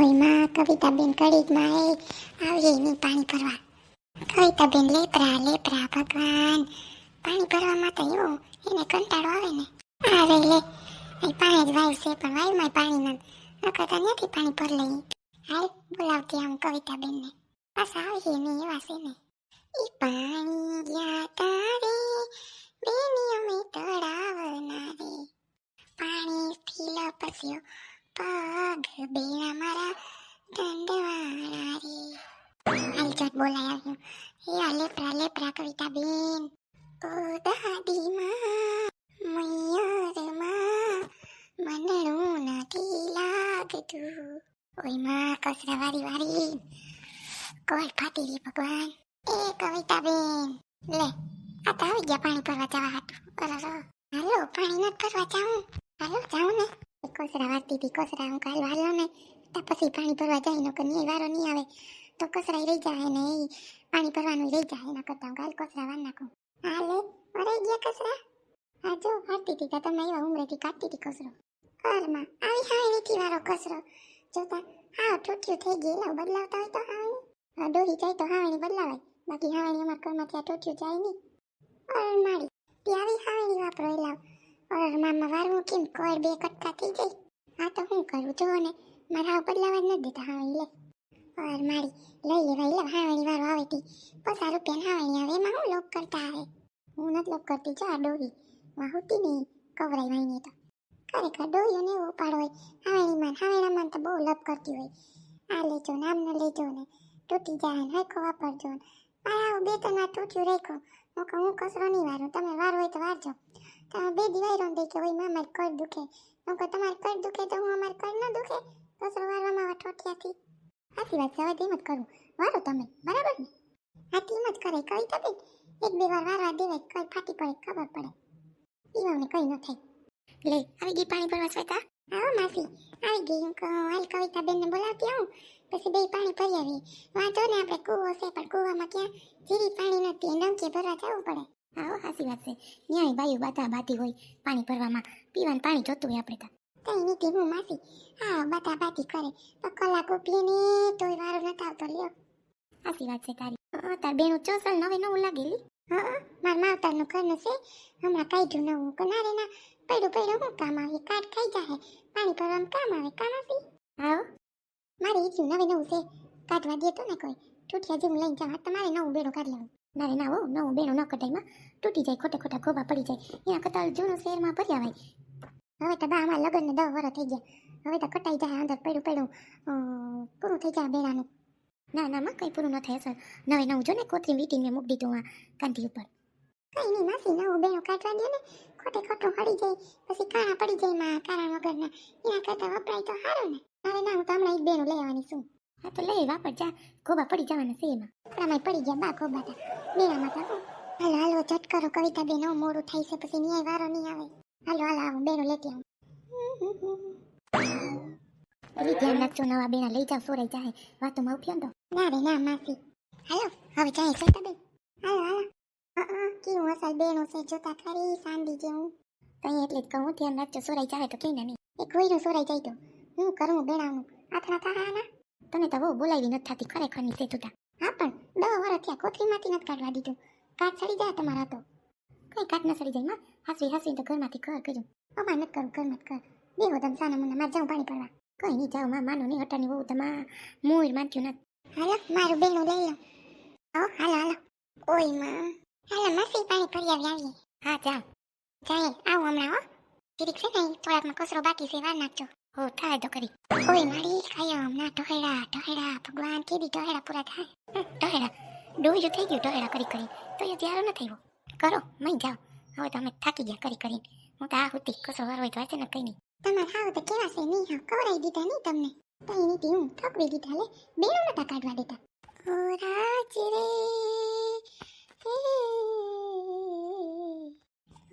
ઓયમાં કવિતાબેન કડીકમાં એ આવીએ એની પાણી ભરવા. કવિતાબેન લેપરા લેપરા ભગવાન. પાણી ભરવામાં તો એવું, એને કંટાળો આવે ને. આ લે. અહીં પાણી જ વાયુ છે, પણ વાયુમાં પાણી નથી નકરતા નથી પાણી ભર લઈ હાલ બોલાવતી આમ કવિતાબેનને. પાછા આવીએ એની એવા છે ને. એ પાણી ગયા તારે બેની અમે તળાવના રે. પાણીથી લપસ્યો પગ બેના મારા દંડવાળા રે હાલ ચોટ બોલાય આવ્યો એ આ લેપરા કવિતા બેન ઓ દાદી માં મૈયરમાં મનડું નથી લાગતું ઓયમાં કસરા વારી વારી કોલ ફાટી રહી ભગવાન એ કવિતા બેન લે આ તો આવી ગયા પાણી ભરવા જવા હતું હાલો પાણી નથી ભરવા જાઉં હાલો જાઉં ને કોસરા વારતી હતી કોસરા હું કાલ વાળો ને તો પછી પાણી ભરવા જાય નો કે વારો નહીં આવે તો કસરાઈ રહી જાય ને એ પાણી ભરવાનું રહી જાય એના કરતા હું કાલ કોસરા વાર નાખું હાલે અરે ગયા કસરા હા જો વારતી હતી તો તમે એવા ઉમરેથી કાઢતી હતી કસરો ઘરમાં આવી હાવેલીથી વાળો કસરો જોતા હા ઠૂઠિયું થઈ ગયું એટલે બદલાવતા હોય તો હા દોરી જાય તો હાવેલી બદલાવાય બાકી હાવેલી અમારા ઘરમાંથી આ ઠૂઠિયું જાય નહીં મારી આવી હાવેલી વાપરો એ લાવ અરે મામા વારવું કેમ કોઈ બે કટકા થઈ હા તો હું કરું? જો ને, મારા હાવ બદલાવા નથી દેતા હાવેલી લે. અરે મારી લઈ લેવાય, લે હાવેલી વારો આવે તી. પચાસ હું લોક કરતા આવે? હું નથી લોક કરતી, જા ડોરી વાહુતી નહીં કવરાઈ ખરેખર ડોરીઓને એવું ઉપાડ હોય. હાવેલીમાં હાવેલામાં તો બહુ લપ કરતી હોય. આ લેજો ને લેજો ને. તૂટી જાય ને વાપરજો ને. મારા બે ત્રણ વાર તૂટ્યું રાખ્યો. હું કહું કચરો નહીં વારું. તમે વાર હોય તો વારજો. તમે બે દી વાયરો દે કે હોય મામા કર દુખે. હું કહું, તમારે કર દુખે તો હું અમારે કર ન દુખે. તો વારવામાં આવા ઠોઠિયાથી સાચી વાત છે, હવે તેમ કરું. વારો તમે, બરાબર ને? હાથી જ કરે કવિતા બેન એક બે વાર વારવા દેવાય, કઈ ફાટી પડે, ખબર પડે. પીવાને કઈ ન થાય. લે, આવી ગઈ પાણી ભરવા સ્વેતા? આવો માસી, આવી ગઈ. હું હાલ કવિતા બેનને બોલાવતી આવું. પછી બે પાણી ભરી આવીએ વાંધો ને આપણે કૂવો છે, પણ કૂવામાં ક્યાં? જીરી પાણી નથી નમકે ભરવા જવું પડે. આવો હાસી વાત છે. ન્યાય બાયું બાતા બાતી હોય પાણી ભરવામાં. પીવાનું પાણી જોતું હોય આપણે તો. કઈ નથી હું માસી હા બાતા બાતી કરે. તો કલાક ઉપીએ ને તોય વારો નથી આવતો લ્યો. હાસી વાત છે તારી. હા, તાર બેનું ચોસલ નવે નવું લાગેલી. હા મારા માવતરનું ઘરનું છે. હમણાં કાઢ્યું નવું. કનારે ના પડ્યું પડ્યું હું કામ આવે? કાટ ખાઈ જાય પાણી ભરવામાં કામ આવે? કામ આવશે આવો મારે ઈચ્છું નવે નવું છે. કાઢવા દે તો ને કોઈ. ઠૂઠિયા જેવું લઈને જવા. તમારે નવું બેડું કાઢી લેવું ના રે ના હો નવું બેનો ન કઢાઈમાં તૂટી જાય, ખોટે ખોટા ખોબા પડી જાય. એના કરતાં જૂનું શહેરમાં ભરી આવાય હવે તો બા અમારા લગ્નને દસ વર્ષ થઈ ગયા. હવે તો કટાઈ જાય, અંદર પડ્યું પડ્યું. પૂરું થઈ જાય બેડાનું. ના ના, માં, કંઈ પૂરું ન થાય અસર નવે નવું જો ને કોથરી વીટીને મૂકી દીધું આ કાંધી ઉપર. કઈ નહીં, માસી, નવું બેનો કાઢવા દે ને. ખોટે ખોટું હળી જાય, પછી કાણા પડી જાય, માં કારણ વગરના. એના કરતાં વપરાય તો સારું ને. અરે ના, હું તો હમણાં એક બેનું લઈ આવવાની છું. હા, તો લઈ વાપર, જા. ગોબા પડી જવાના છે એમાં. આપણામાં પડી ગયા, બા ગોબા તા. બેનામાં તો હાલો હાલો ચટ કરો કવિતા બેન મોડું થાય છે, પછી ન્યાય વારો નહીં આવે. હાલો હાલો, આવું બેનો લેતી આવું. એલી ધ્યાન રાખજો, નવા બેના લઈ જાવ સોરાઈ જાય વાતોમાં ઉઠ્યો તો. ના રે, ના, માસી. હાલો, હવે જાય છે તબે હાલો. હાલો કેવું અસલ બેનો છે, જોતા ખરી સાંડી જેવું. તઈ એટલે જ કહું, ધ્યાન રાખજો સોરાઈ જાય તો કઈ નહીં. એ કોઈનું સોરાઈ જાય તો. હું કરું, બેણાનું? આથરા થાહાના તને તો બહુ બોલાવી નથી થતી ખરેખરની સેતુતા. હા, પણ દવા વર્ષ થયા, કોથળીમાંથી નથી કાઢવા દીધું. કાટ સડી જાય તમારા તો. કઈ કાટ ન સડી જાય માં હાસવી હાસવી તો ઘરમાંથી કર કર્યું. અમાર નથી કરું ઘરમાં જ કર બેહો તમે સાના મુના, માર જાઉં પાણી પડવા કઈ નહીં જાઉં માં માનો નહીં, હટાની બહુ તમા મૂળ માનતું નથી. હાલો, મારું બેનું લઈ લો. આવો હાલો હાલો. ઓય, માં. હાલો, માસી પાણી ભરી આવી, આવીએ. હા, જાઓ. જાય, આવું હમણાં, હો. જીરીક છે ને થોડાકમાં કચરો બાકી છે, વાર નાખજો. હો થાય તો કરી ઓય મારી ખાયો હમણાં ટોહેડા ટોહેડા ભગવાન કેદી ટોહેડા પૂરા થાય ટોહેડા ડોયું થઈ ગયું ટોહેડા કરી કરી તો એ ત્યારો ન થયું. કરો મઈ જાઓ. હવે તમે થાકી ગયા કરી કરીને. હું તો આ હુતી કસો વાર હોય તો વાંચે ને કઈ નહીં. તમારે હાવ તો કેવા છે નહીં હાવ કવરાઈ દીધા નહીં તમને. કઈ નહીં હું થકવી દીધા લે. બેનો નતા કાઢવા દેતા. ઓ રાજ રે.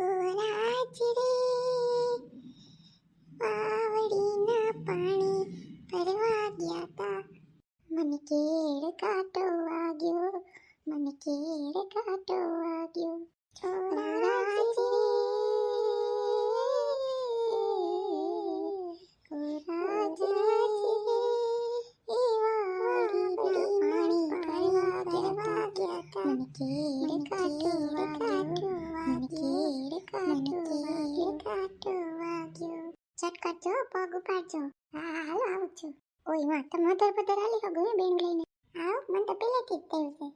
ઓ રાજ રે. વાવડીના પાણી ભરવા ગયા તા મને કેળ કાંટો વાગ્યો મને કેળ કાંટો વાગ્યો છોરા પધર હાલી હે બેન લઈને. આવ મને તો પહેલેથી જ તેવ છે.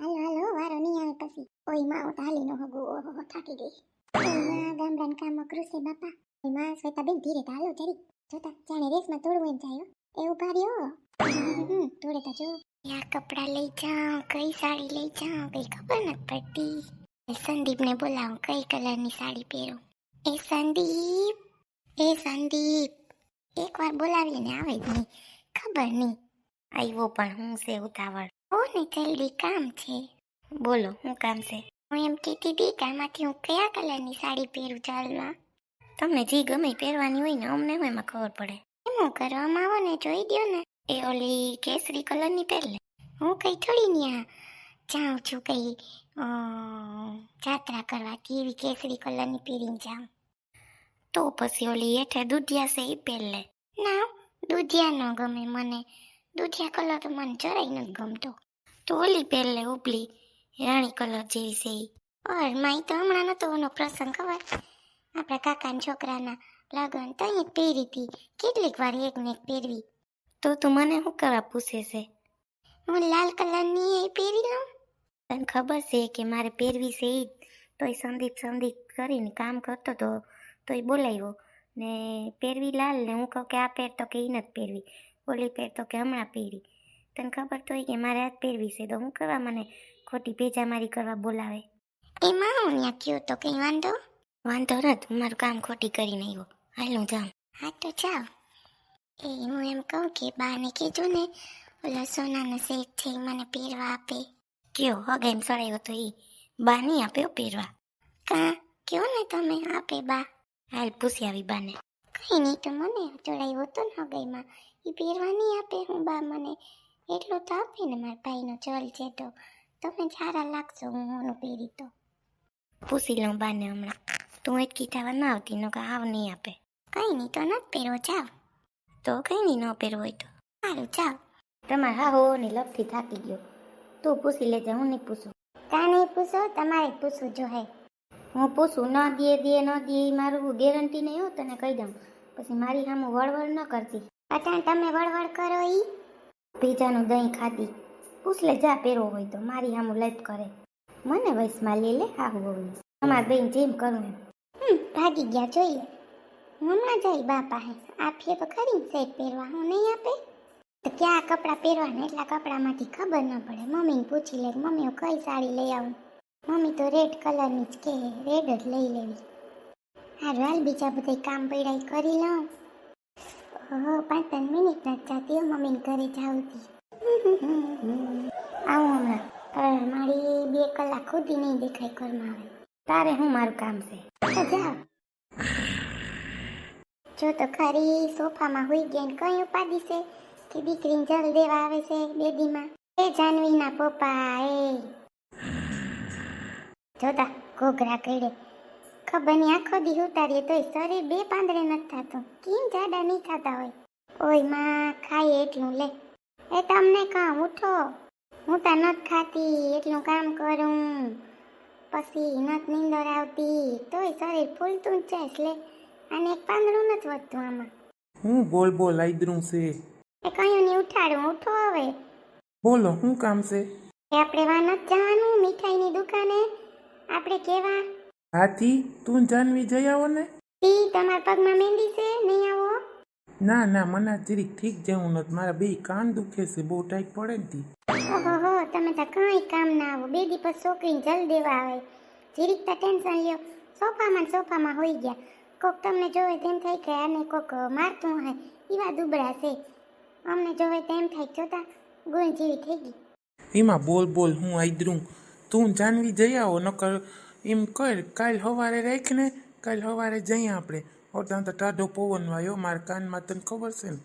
હાલો હાલો વારો નહીં આવે પછી. ઓયમાં હું તો ન હગો. ઓહો થાકી ગઈ. ઓય ગામડાના કામમાં કૃષિ બાપા. માં શ્વેતા બેન ધીરે તો હાલો જોતા જાણે રેસમાં તોડવું એમ જાય એવું હમ, તોડે તો જો. આ કપડાં લઈ જાઉં કઈ સાડી લઈ જાઉં કઈ ખબર નથી પડતી. એ સંદીપને બોલાવું કઈ કલરની સાડી પહેરું. એ સંદીપ એ સંદીપ. એકવાર બોલાવીને આવે જ નહીં. ખબર નહીં. આવ્યો પણ હું છે ઉતાવળ. હો ને જલ્દી કામ છે. બોલો, હું કામ છે? હું એમ કહેતી હતી કે હું કયા કલરની સાડી પહેરું ચાલમાં? તમને જે ગમે પહેરવાની હોય ને અમને એમાં ખબર પડે. એમ કરવામાં આવો ને જોઈ દ્યો ને. એ ઓલી કેસરી કલરની પહેર લે હું કઈ થોડી ન્યા જાઉં છું કઈ જાત્રા કરવાથી એવી કેસરી કલરની પહેરીને જાઉં. તો પછી ઓલી હેઠે દૂધિયા છે એ પહેર લે ના, દૂધિયા ન ગમે મને. દૂધિયા કલર તો મને જરાય નથી ગમતો. તો ઓલી પહેરલે ઉપલી રાણી કલર જેવી છે. ઓર માઈ તો હમણાં નતો એનો પ્રસંગ ખબર? આપણા કાકાના છોકરાના લગન તો અહીં પહેરી હતી. કેટલીક વાર એક ને એક પહેરવી. તો તું મને શું કરવા પૂછે છે? હું લાલ કલરની એ પહેરી લઉં? તને ખબર છે કે મારે પહેરવી છે એ તોય સંદીપ સંદીપ કરીને કામ કરતો તો, તોય બોલાવ્યો. ને પહેરવી લાલ ને હું કહું કે આ પહેર તો કે એ નથી પહેરવી. ઓલી પહેર તો કે હમણાં પહેરી. તને ખબર તો હોય કે મારે આ પહેરવી છે તો હું કરવા મને ખોટી ભેજામારી કરવા બોલાવે? એમાં હું ત્યાં કયો તો કઈ વાંધો? વાંધો નથી હું મારું કામ ખોટી કરીને આવ્યો. હાલ હું જાઉં. હા તો જાઓ. એ હું એમ કહું કે બાને કીધું ને ઓલા સોનાનો સેટ છે મને પહેરવા આપે. કયો? હગાઈમ સળાયો તો એ બા નહીં આપ્યો પહેરવા. કા? કયો ને તમે? આપે બા. હાલ પૂછી આવી બાને. કઈ નહીં તો મને ચડાવ્યો હતો ને હગાઈમાં એ પહેરવા નહીં આપે હું બા મને. એટલો તો આપે ને મારા ભાઈનો ચલ છે તો તમે સારા લાગશો હું ઓનું પહેરી તો. પૂછી લઉં બાને હમણાં. તું એટલી થવા ના આવતી ન કે આવ નહીં આપે. કઈ નહીં તો નથી પહેરવો જાવ. તો કઈ નહીં ન પહેરવો હોય તો. સારું જાવ. તમારે હા હો ની લપથી થાકી ગયો. તું પૂછી લેજે હું નહીં પૂછું. તા નહીં પૂછો તમારે પૂછવું જો હે હું પૂછું ન દે દે ન દે મારું ગેરંટી નહીં હો તને કહી દઉં. પછી મારી સામે વળવળ ન કરતી. અટાણ તમે વળવળ કરો ઈ? બીજાનું દહીં ખાધી. પૂછલે જા પહેરવો હોય તો મારી આમ લત કરે. મને વયસમાં લે લે આવું હોવી તમારા બેન જેમ કરું એમ. ભાગી ગયા જોઈએ. હું હમણાં જાય બાપા હે આપીએ તો ખરી સેટ પહેરવા હું નહીં આપે? તો ક્યાં કપડાં પહેરવાના? એટલા કપડામાંથી ખબર ન પડે. મમ્મીને પૂછી લે મમ્મી હું કઈ સાડી લઈ આવું? મમ્મી તો રેડ કલરની જ કે રેડ જ લઈ લેવી. હારું હાલ બીજા બધા કામ પડ્યા કરી લઉં. ઓહો પાંચ ત્રણ મિનિટ જ જાતી હો, મમ્મીને ઘરે જાઉં આવું હમણાં. મારી બે કલાક ખુદી નહીં દેખાય ઘરમાં આવે તારે હું મારું કામ છે? તો જો તો ખરી સોફામાં હોઈ ગયા કઈ ઉપાધિ છે કે દીકરીને જલ દેવા આવે છે બેદીમાં? એ જાનવીના પપ્પા, એ. જોતા ઘોઘરા કઈડે ખબર નહીં આખો દી ઉતારીએ તોય શરીર બે પાંદડે નથી થતું. કેમ જાડા નહીં થતા હોય? ઓયમાં ખાઈએ એટલું લે. એ તમને કામ ઉઠો. હું તો નથી ખાતી એટલું કામ કરું. પછી નથ નીંદર આવતી તોય શરીર ફૂલતું જ જાય લે. અને એક પાંદડું નથી વધતું આમાં. હું બોલ બોલ આઈદરું છે. એ કયું નહીં ઉઠાડું ઉઠો હવે. બોલો શું કામ છે? એ આપણે વા નથી જવાનું મીઠાઈની દુકાને. આપણે કેવા? હાથી તું જાનવી જઈ આવો ને? તી તમારા પગમાં મહેંદી છે? નહીં આવો? ના ના મને જરીક ઠીક જેવું નથી. મારા બે કાન દુખે છે બહુ ટાઈટ પડે ને તી. ઓહો તમે તો કઈ કામ ના આવો. બે દિવસ છોકરીને જલ દેવા આવે. જીરીક તો ટેન્શન લ્યો. સોફામાં સોફામાં હોઈ ગયા. કોક તમને જોવે તેમ થાય કે આને કોક મારતું હોય એવા દુબળા છે. અમને જોવે તેમ થાય જોતા ગુણ જેવી થઈ ગઈ. એમાં બોલ બોલ હું આઈદરું. તું જાનવી જઈ આવો નકર એમ કર કાલ સવારે રાખ ને કાલ સવારે જઈએ આપણે. ત્યાં તો ટાઢો પવન વાયો મારા કાનમાં તને ખબર છે ને?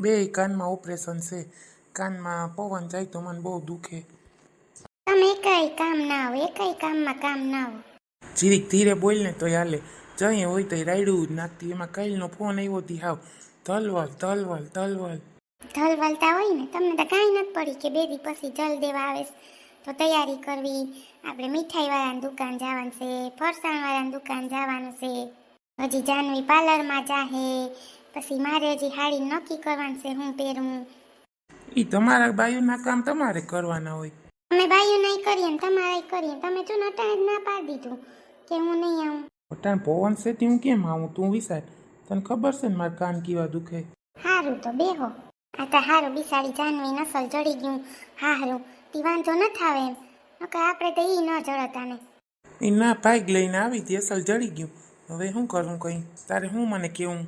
બે કાનમાં ઓપરેશન છે. કાનમાં પવન જાય તો મને બહુ દુખે. તમે કઈ કામ ના આવો એકઈ કામમાં કામ ના આવો. જીરીક ધીરે બોલ ને તો હાલે. જઈએ હોય તો રાયડું જ નાખતી. એમાં કાલનો ફોન આવ્યો હતી હાવ. તલવલ તલવલ તલવલ ઢલ વલતા હોય ને તમને તો કાંઈ નથી પડી કે બે દી પછી જલ દેવા આવે તો તૈયારી કરવી આપણે મીઠાઈવાળાની દુકાન જવાનું છે ફરસાણવાળાની દુકાન જવાનું છે. હજી જાનવી પાર્લરમાં જાહે પછી મારે હજી હાડી નક્કી કરવાનું છે હું પહેરું એ તમારા બાયુના કામ તમારે કરવાના હોય. અમે બાયુ નહીં કરીએ ને તમારે કરીએ. તમે જો નટાણ ના પાડી દીધું કે હું નહીં આવું. નટાણ પવન છે તે હું કેમ આવું? તું વિચાર. તને ખબર છે ને મારા કાન કેવા દુખે? હારું તો બેહો. આ તો હારું બિસાડી જાનવી નસલ જડી ગયું. હારું તી વાંધો ન થાવે એમ. નકર આપણે તો ઈ ન જળતા ને એ ના ભાગ લઈને આવી હતી અસલ જડી ગયું. હવે શું કરું કઈ? તારે હું મને કેવું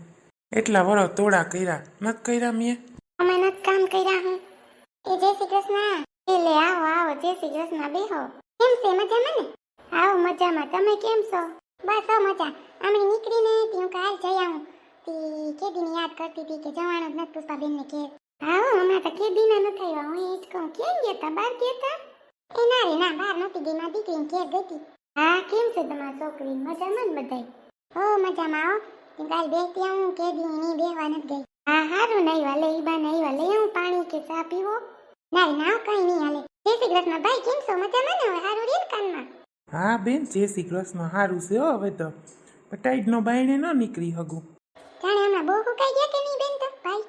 એટલા વરસ તોડા કર્યા. નત કર્યા મેં અમે નથી કામ કર્યા હું. એ જય શ્રી કૃષ્ણ. એ લે આવો આવો જય શ્રી કૃષ્ણ બેહો. કેમ છે? મજામાં ને? આવો મજામાં. તમે કેમ છો? બસ હો મજા. અમે નીકળીને તી કાલ જઈ આવું. તી કેદીની યાદ કરતી હતી કે જવાનું જ નથી પુષ્પાબેન ને ઘેર. આવો હમણાં તો કેદીના નથી આવ્યા. હું એ જ કહું. કેમ ગયા તા બાર ગયા તા એ ના રે ના બહાર નહોતી ગઈ મારી દીકરીને ઘેર ગઈ હતી. હા કેમ છે તમારી છોકરી? મજામાં ને બધાય? હો મજામાં આવો તી કાલ બેસતી આવું કેદી એની બેહવા નથી ગઈ. હા હારું નહીં વાલે ઈ બા નહીં વાલે હું પાણી કે ચા પીવો? ના ના કઈ નહીં હાલે. જય શ્રી કૃષ્ણ. ભાઈ કેમ છો? મજામાં ને? હવે હારું રે કાનમાં હા બેન જય શ્રી કૃષ્ણ. સારું છે હો હવે તો. પટાઈડનો બાયણે ન નીકળી હગું. જાણે હમણાં બહુ હુકાઈ ગયા કે નહીં બેન તો? ભાઈ.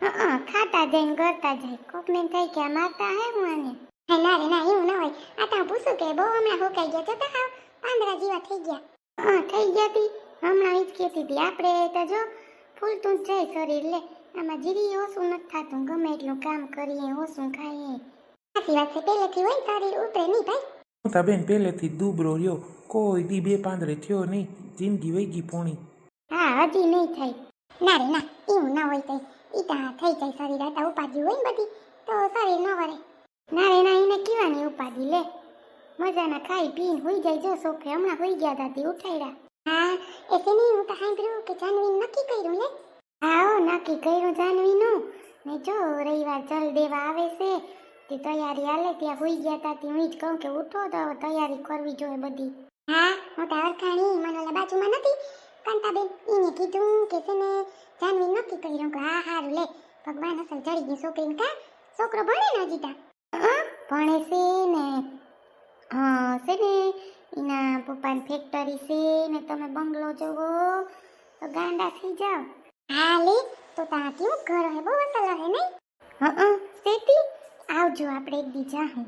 હા ખાતા જઈને ગરતા જાય. કોકને થઈ કે મારતા હે હું આને? હે ના રે ના એવું ના હોય. આ તો પૂછું કે બહુ હમણાં હુકાઈ ગયા. જોતા હાવ પાંદરા જેવા થઈ ગયા. હા થઈ ગયા તી. હમણાં ઈ જ કહેતી હતી. આપણે તો જો ફૂલતું જ જાય શરીર. લે આમાં જીરી ઓછું નથી થતું. ગમે એટલું કામ કરીએ ઓછું ખાઈએ. સાચી વાત છે પહેલેથી હોય શરીર ઉતરે નહીં ભાઈ. હું તા બેન પહેલેથી દુબરો રહ્યો. કોઈ દી બે પાંદરે થયો નહીં. જિંદગી વહી ગઈ પોણી. હા હજી નહીં થાય ના રે ના એવું ના હોય તો ઈ તા થઈ જાય શરીર. આતા ઉપાધી હોય ને બધી. તો શરીર ન વરે ના રે ના એને કીવાની ઉપાધિ લે. મજાના ખાઈ પીને હોઈ જાય જો સોફે હમણાં હોઈ ગયા દાદી ઉઠાડ્યા હા એસે નહીં હું તો સાંભળ્યું કે જાનવી નક્કી કર્યું લે હા નક્કી કર્યું જાનવીનું. ને જો રવિવાર જલ દેવા આવે છે તે તૈયારી હાલે. ત્યાં હોઈ ગયા તા હું જ કહું કે ઉઠો તો તૈયારી કરવી જોઈએ બધી. હા હું તો અરખાણી મને બાજુમાં નથી. કાંતાબેન એને કીધું કે છે ને જાનવી નક્કી કર્યું કે હા હારું લે. ભગવાન અસલ ચડી ગઈ છોકરીને કા? છોકરો ભણે ને હજી તા. હા, ભણે છે ને? હા, છે ને? એના પપ્પાની ફેક્ટરી છે ને, તમે બંગલો જોવો, તો ગાંડા થઈ જાઓ. હા લે તો ત્યાં કેવું ઘર હે? બહુ અસલ હે નહીં? હા સેતી આવજો આપણે એક બીજા જાહું.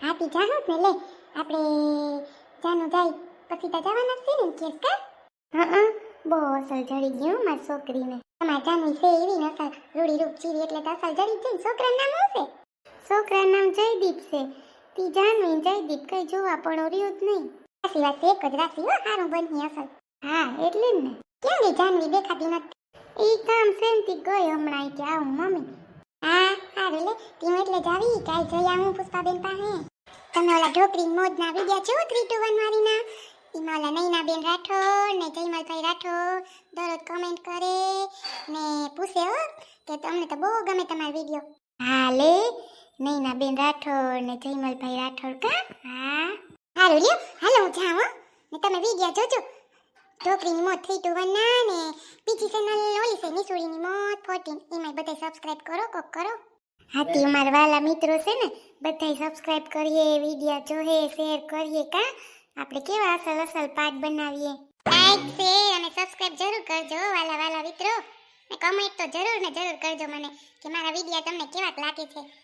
હા તી જાહું ને, લે, આપણે જાનું જાય, પછી તા જવાના જ છે ને કેસ કા? હા બહુ અસલ જડી ગયું મારી છોકરીને. તમારે જાનવી છે એવી નસલ રૂડી રૂપ ચીરી એટલે તો જડી જ જાય છોકરાનું નામ શું છે છોકરાનું નામ જયદીપ છે. તી જયદીપ કઈ જોવા પડો રહ્યું જ નહીં. રાશી વાત એક જ રાશી, હો બની અસલ. હા, એટલે જ ને. કેમ જાનવી દેખાતી નથી? ઈ કામ સેનથી ગઈ હમણાં કે આવું, મમ્મી. હા, હારું લે. તું એટલે જ આવી જઈ આવું પુષ્પાબેન પાસે. તમે ઓલા ઢોકરી મોજના વિડિયા જો થ્રી ટુ વન વાળીના? એમાં ઓલા નૈનાબેન રાઠોડ ને જયમલભાઈ રાઠોડ દરરોજ કમેન્ટ કરે ને પૂછે હો, કે તમને તો બહુ ગમે તમારો વીડિયો. હા, લે. નૈનાબેન રાઠોડ ને જયમલભાઈ રાઠોડ કા? હા. હારું લ્યો. હાલો, હું જાઉં ને તમે વિડિયા જોજો. ઢોકરીની મોત થ્રી ટુ વન ના ને બીજી ચેનલ ઓલી છે નિસુડીની મોત, ફોર્ટીન. એમાં બધા સબસ્ક્રાઇબ કરો, કોક કરો. હાથી અમારા વાલા મિત્રો છે ને, બધાય સબસ્ક્રાઇબ કરીએ વિડિયા જોહે શેર કરીએ કા. આપણે કેવા અસલ અસલ પાઠ બનાવીએ. લાઈક શેર અને સબસ્ક્રાઇબ જરૂર કરજો વાલા વાલા મિત્રો. ને કમેન્ટ તો જરૂર ને જરૂર કરજો મને, કે મારા વિડિયા તમને કેવા લાગે છે.